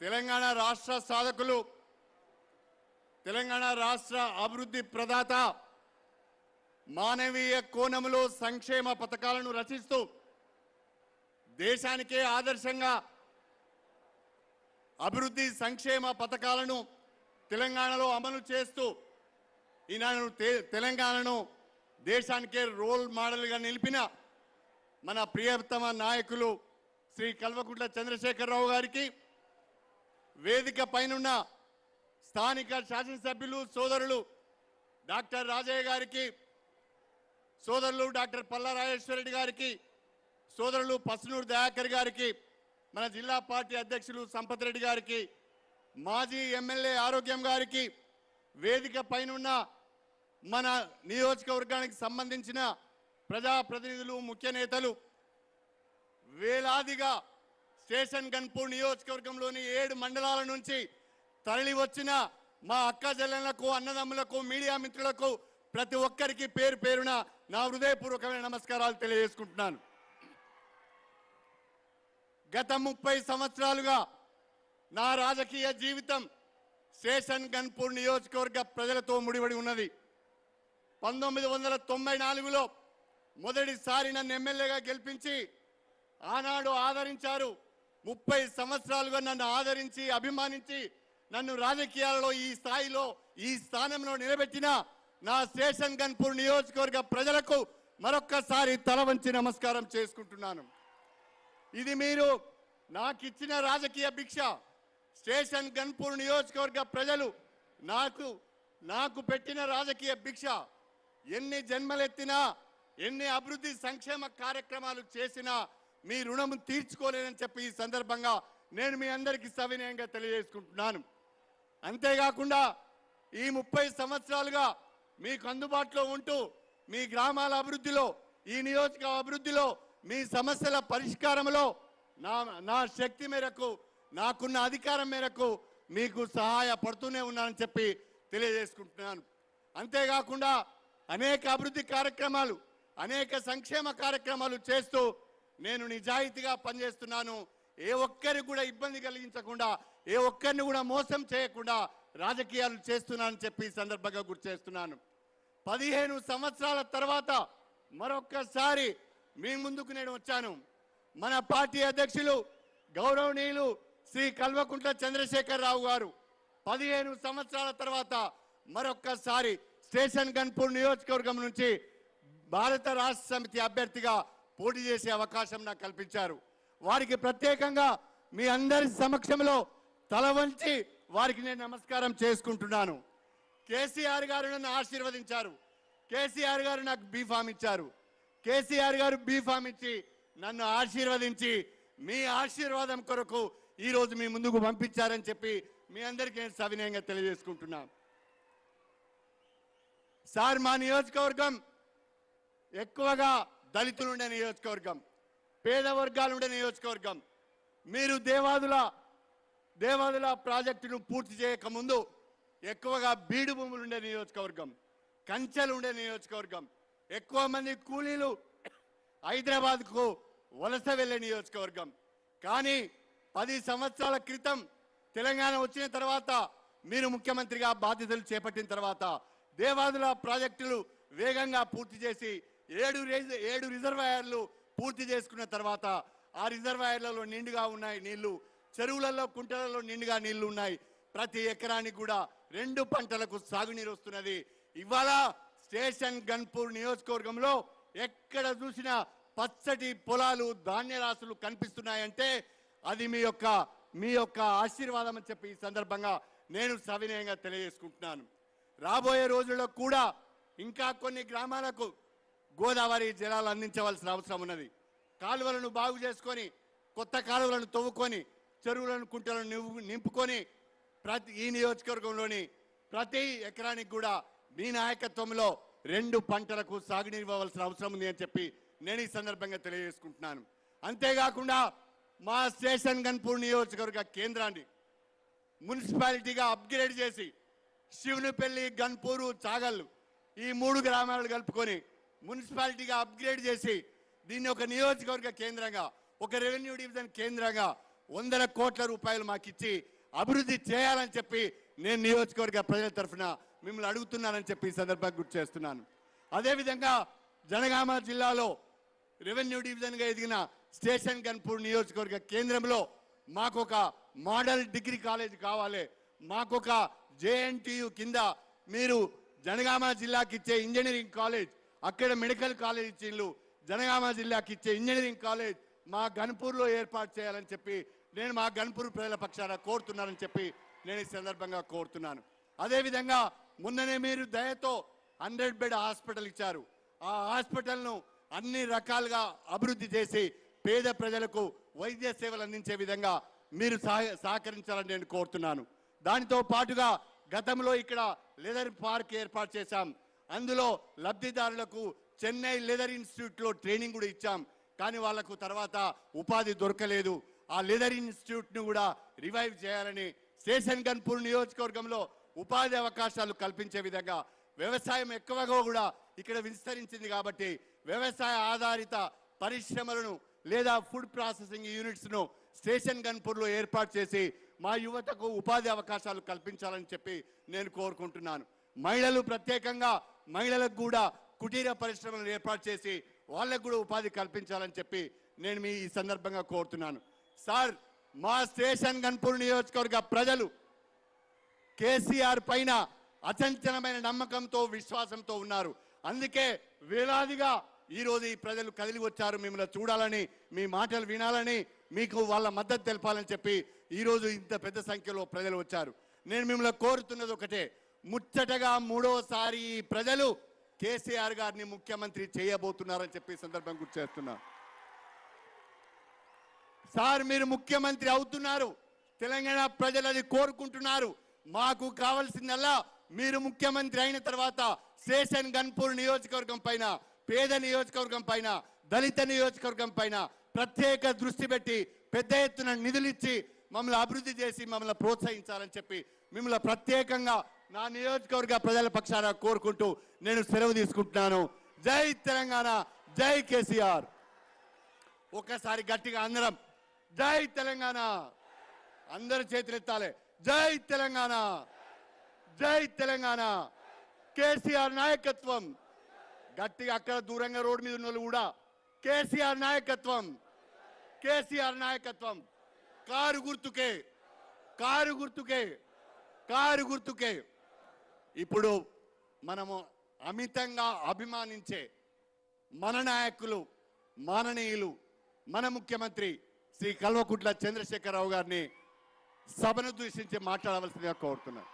తెలంగాణ రాష్ట్ర సాధకులు తెలంగాణ రాష్ట్ర అభివృద్ధి ప్రదాత మానవీయ కోణములో సంక్షేమ పథకాలను రచిస్తూ దేశానికే ఆదర్శంగా అభివృద్ధి సంక్షేమ పథకాలను తెలంగాణలో అమలు చేస్తూ ఈనాడు తె- తెలంగాణను దేశానికే రోల్ మోడల్గా నిలిపిన మన ప్రియతమ నాయకులు శ్రీ కల్వకుంట్ల చంద్రశేఖరరావు గారికి వేదిక పైనున్న స్థానిక శాసనసభ్యులు సోదరులు డాక్టర్ రాజయ్య గారికి సోదరులు డాక్టర్ పల్లా రాజేశ్వరరెడ్డి గారికి సోదరులు పసునూరు దయాకర్ గారికి మన జిల్లా పార్టీ అధ్యక్షులు సంపత్ రెడ్డి గారికి మాజీ ఎమ్మెల్యే ఆరోగ్యం గారికి వేదిక పైనున్న మన నియోజకవర్గానికి సంబంధించిన ప్రజాప్రతినిధులు ముఖ్య నేతలు వేలాదిగా స్టేషన్ గన్పూర్ నియోజకవర్గంలోని ఏడు మండలాల నుంచి తరలి వచ్చిన మా అక్క చెల్లెళ్ళకు అన్నదమ్ములకు మీడియా మిత్రులకు ప్రతి ఒక్కరికి పేరు పేరున నా హృదయపూర్వకమైన నమస్కారాలు తెలియజేసుకుంటున్నాను. గత ముప్పై సంవత్సరాలుగా నా రాజకీయ జీవితం స్టేషన్ గన్పూర్ నియోజకవర్గ ప్రజలతో ముడిపడి ఉన్నది. పంతొమ్మిది వందల తొంభై నాలుగులో మొదటిసారి నన్ను ఎమ్మెల్యేగా గెలిపించి ఆనాడు ఆదరించారు ముప్పై సంవత్సరాలుగా నన్ను ఆదరించి అభిమానించి నన్ను రాజకీయాలలో ఈ స్థాయిలో ఈ స్థానంలో నిలబెట్టిన నా స్టేషన్ గన్పూర్ నియోజకవర్గ ప్రజలకు మరొక్కసారి తల వంచి నమస్కారం చేసుకుంటున్నాను. ఇది మీరు నాకు ఇచ్చిన రాజకీయ భిక్ష. స్టేషన్ గన్పూర్ నియోజకవర్గ ప్రజలు నాకు నాకు పెట్టిన రాజకీయ భిక్ష. ఎన్ని జన్మలెత్తినా ఎన్ని అభివృద్ధి సంక్షేమ కార్యక్రమాలు చేసినా మీ రుణము తీర్చుకోలేనని చెప్పి ఈ సందర్భంగా నేను మీ అందరికీ సవినయంగా తెలియజేసుకుంటున్నాను. అంతేకాకుండా ఈ ముప్పై సంవత్సరాలుగా మీకు అందుబాటులో ఉంటూ మీ గ్రామాల అభివృద్ధిలో ఈ నియోజక అభివృద్ధిలో మీ సమస్యల పరిష్కారంలో నా నా శక్తి మేరకు నాకున్న అధికారం మేరకు మీకు సహాయపడుతూనే ఉన్నానని చెప్పి తెలియజేసుకుంటున్నాను. అంతేకాకుండా అనేక అభివృద్ధి కార్యక్రమాలు అనేక సంక్షేమ కార్యక్రమాలు చేస్తూ నేను నిజాయితీగా పనిచేస్తున్నాను. ఏ ఒక్కరికి కూడా ఇబ్బంది కలిగించకుండా ఏ ఒక్కరిని కూడా మోసం చేయకుండా రాజకీయాలు చేస్తున్నానని చెప్పి సందర్భంగా గుర్తు చేస్తున్నాను. పదిహేను సంవత్సరాల తర్వాత మరొక్కసారి మీ ముందుకు నేను వచ్చాను. మన పార్టీ అధ్యక్షులు గౌరవనీయులు శ్రీ కల్వకుంట్ల చంద్రశేఖర్ రావు గారు పదిహేను సంవత్సరాల తర్వాత మరొక్కసారి స్టేషన్ గన్పూర్ నియోజకవర్గం నుంచి భారత రాష్ట్ర సమితి అభ్యర్థిగా పోటీ చేసే అవకాశం నాకు కల్పించారు. వారికి ప్రత్యేకంగా మీ అందరి సమక్షంలో తల వంచి వారికి నేను నమస్కారం చేసుకుంటున్నాను. కేసీఆర్ గారు నన్ను ఆశీర్వదించారు. కేసీఆర్ గారు నాకు బీఫామ్ ఇచ్చారు. కేసీఆర్ గారు బీఫామ్ ఇచ్చి నన్ను ఆశీర్వదించి మీ ఆశీర్వాదం కొరకు ఈ రోజు మీ ముందుకు పంపించారని చెప్పి మీ అందరికీ నేను సవినయంగా తెలియజేసుకుంటున్నాను సార్ మా నియోజకవర్గం ఎక్కువగా దళితులు ఉండే నియోజకవర్గం పేద వర్గాలు ఉండే నియోజకవర్గం. మీరు దేవాదుల దేవాదుల ప్రాజెక్టును పూర్తి చేయకముందు ఎక్కువగా బీడు భూములు ఉండే నియోజకవర్గం కంచెలు ఉండే నియోజకవర్గం ఎక్కువ మంది కూలీలు హైదరాబాద్కు వలస వెళ్ళే నియోజకవర్గం. కానీ పది సంవత్సరాల క్రితం తెలంగాణ వచ్చిన తర్వాత మీరు ముఖ్యమంత్రిగా బాధ్యతలు చేపట్టిన తర్వాత దేవాదుల ప్రాజెక్టులు వేగంగా పూర్తి చేసి ఏడు ఏడు రిజర్వాయర్లు పూర్తి చేసుకున్న తర్వాత ఆ రిజర్వాయర్లలో నిండుగా ఉన్నాయి నీళ్ళు. చెరువులలో కుంటలలో నిండుగా నీళ్ళు ఉన్నాయి. ప్రతి ఎకరానికి కూడా రెండు పంటలకు సాగునీరు వస్తున్నది. ఇవాళ స్టేషన్ గన్పూర్ నియోజకవర్గంలో ఎక్కడ చూసినా పచ్చటి పొలాలు ధాన్య రాసులు కనిపిస్తున్నాయంటే అది మీ యొక్క మీ యొక్క ఆశీర్వాదం అని చెప్పి ఈ సందర్భంగా నేను సవినయంగా తెలియజేసుకుంటున్నాను. రాబోయే రోజుల్లో కూడా ఇంకా కొన్ని గ్రామాలకు గోదావరి జలాలు అందించవలసిన అవసరం ఉన్నది. కాలువలను బాగు చేసుకొని కొత్త కాలువలను తవ్వుకొని చెరువులను కుంటలను నింపుకొని ప్రతి ఈ నియోజకవర్గంలోని ప్రతి ఎకరానికి కూడా మీ నాయకత్వంలో రెండు పంటలకు సాగునీరు ఇవ్వవలసిన అవసరం ఉంది అని చెప్పి నేను ఈ సందర్భంగా తెలియజేసుకుంటున్నాను. అంతేకాకుండా మా స్టేషన్ గన్పూర్ నియోజకవర్గ కేంద్రాన్ని మున్సిపాలిటీగా అప్గ్రేడ్ చేసి శివునిపల్లి గన్పూరు చాగల్లు ఈ మూడు గ్రామాలు కలుపుకొని మున్సిపాలిటీగా అప్గ్రేడ్ చేసి దీన్ని ఒక నియోజకవర్గ కేంద్రంగా ఒక రెవెన్యూ డివిజన్ కేంద్రంగా వందల కోట్ల రూపాయలు మాకు ఇచ్చి అభివృద్ధి చేయాలని చెప్పి నేను నియోజకవర్గ ప్రజల తరఫున మిమ్మల్ని అడుగుతున్నానని చెప్పి ఈ సందర్భంగా గుర్తు చేస్తున్నాను. అదేవిధంగా జనగామ జిల్లాలో రెవెన్యూ డివిజన్గా ఎదిగిన స్టేషన్ గన్పూర్ నియోజకవర్గ కేంద్రంలో మాకు ఒక మోడల్ డిగ్రీ కాలేజ్ కావాలి. మాకు ఒక జేఎన్టీయు కింద మీరు జనగామ జిల్లాకి ఇచ్చే ఇంజనీరింగ్ కాలేజ్ అక్కడ మెడికల్ కాలేజ్ ఇచ్చిండ్లు. జనగామ జిల్లాకి ఇచ్చే ఇంజనీరింగ్ కాలేజ్ మా గన్పూర్లో ఏర్పాటు చేయాలని చెప్పి నేను మా గన్పూర్ ప్రజల పక్షాన కోరుతున్నానని చెప్పి నేను ఈ సందర్భంగా కోరుతున్నాను. అదేవిధంగా మొన్ననే మీరు దయతో హండ్రెడ్ బెడ్ హాస్పిటల్ ఇచ్చారు. ఆ హాస్పిటల్ను అన్ని రకాలుగా అభివృద్ధి చేసి పేద ప్రజలకు వైద్య సేవలు అందించే విధంగా మీరు సహ- సహకరించాలని నేను కోరుతున్నాను. దానితో పాటుగా గతంలో ఇక్కడ లెదర్ పార్క్ ఏర్పాటు చేశాం. అందులో లబ్ధిదారులకు చెన్నై లెదర్ ఇన్స్టిట్యూట్లో ట్రైనింగ్ కూడా ఇచ్చాం. కానీ వాళ్ళకు తర్వాత ఉపాధి దొరకలేదు. ఆ లెదర్ ఇన్స్టిట్యూట్ను కూడా రివైవ్ చేయాలని స్టేషన్ గన్పూర్ నియోజకవర్గంలో ఉపాధి అవకాశాలు కల్పించే విధంగా వ్యవసాయం ఎక్కువగా కూడా ఇక్కడ విస్తరించింది కాబట్టి వ్యవసాయ ఆధారిత పరిశ్రమలను లేదా ఫుడ్ ప్రాసెసింగ్ యూనిట్స్ను స్టేషన్ గన్పూర్లో ఏర్పాటు చేసి మా యువతకు ఉపాధి అవకాశాలు కల్పించాలని చెప్పి నేను కోరుకుంటున్నాను. మహిళలు ప్రత్యేకంగా మహిళలకు కూడా కుటీర పరిశ్రమలను ఏర్పాటు చేసి వాళ్ళకు కూడా ఉపాధి కల్పించాలని చెప్పి నేను మీ ఈ సందర్భంగా కోరుతున్నాను. సార్ మా స్టేషన్ గన్పూర్ నియోజకవర్గ ప్రజలు కేసీఆర్ పైన అచంచలమైన నమ్మకంతో విశ్వాసంతో ఉన్నారు. అందుకే వేలాదిగా ఈరోజు ఈ ప్రజలు కదిలి వచ్చారు. మిమ్మల్ని చూడాలని మీ మాటలు వినాలని మీకు వాళ్ళ మద్దతు తెలపాలని చెప్పి ఈరోజు ఇంత పెద్ద సంఖ్యలో ప్రజలు వచ్చారు. నేను మిమ్మల్ని కోరుతున్నది ఒకటే ముచ్చటగా మూడోసారి ప్రజలు కేసీఆర్ గారిని ముఖ్యమంత్రి చేయబోతున్నారని చెప్పి సందర్భం గుర్తు చేస్తున్నారు సార్ మీరు ముఖ్యమంత్రి అవుతున్నారు. తెలంగాణ ప్రజలు అది కోరుకుంటున్నారు. మాకు కావాల్సిందల్లా మీరు ముఖ్యమంత్రి అయిన తర్వాత శేషన్ గన్పూర్ నియోజకవర్గం పైన పేద నియోజకవర్గం పైన దళిత నియోజకవర్గం పైన ప్రత్యేక దృష్టి పెట్టి పెద్ద ఎత్తున నిధులిచ్చి మమ్మల్ని అభివృద్ధి చేసి మమ్మల్ని ప్రోత్సహించాలని చెప్పి మిమ్మల్ని ప్రత్యేకంగా నా నియోజకవర్గ ప్రజల పక్షాన కోరుకుంటూ నేను సెలవు తీసుకుంటున్నాను. జై తెలంగాణ జై కేసీఆర్. ఒక్కసారి గట్టిగా అందరం జై తెలంగాణ. అందరి చేతులెత్తాలి. జై తెలంగాణ జై తెలంగాణ. కేసీఆర్ నాయకత్వం. గట్టిగా అక్కడ దూరంగా రోడ్డు మీద ఉన్న వాళ్ళు కూడా కేసీఆర్ నాయకత్వం. కేసీఆర్ నాయకత్వం. కారు గుర్తుకే కారు గుర్తుకే కారు గుర్తుకే. ఇప్పుడు మనము అమితంగా అభిమానించే మన నాయకులు మాననీయులు మన ముఖ్యమంత్రి శ్రీ కల్వకుంట్ల చంద్రశేఖరరావు గారిని సభను దూషించి మాట్లాడవలసిందిగా కోరుతున్నాను.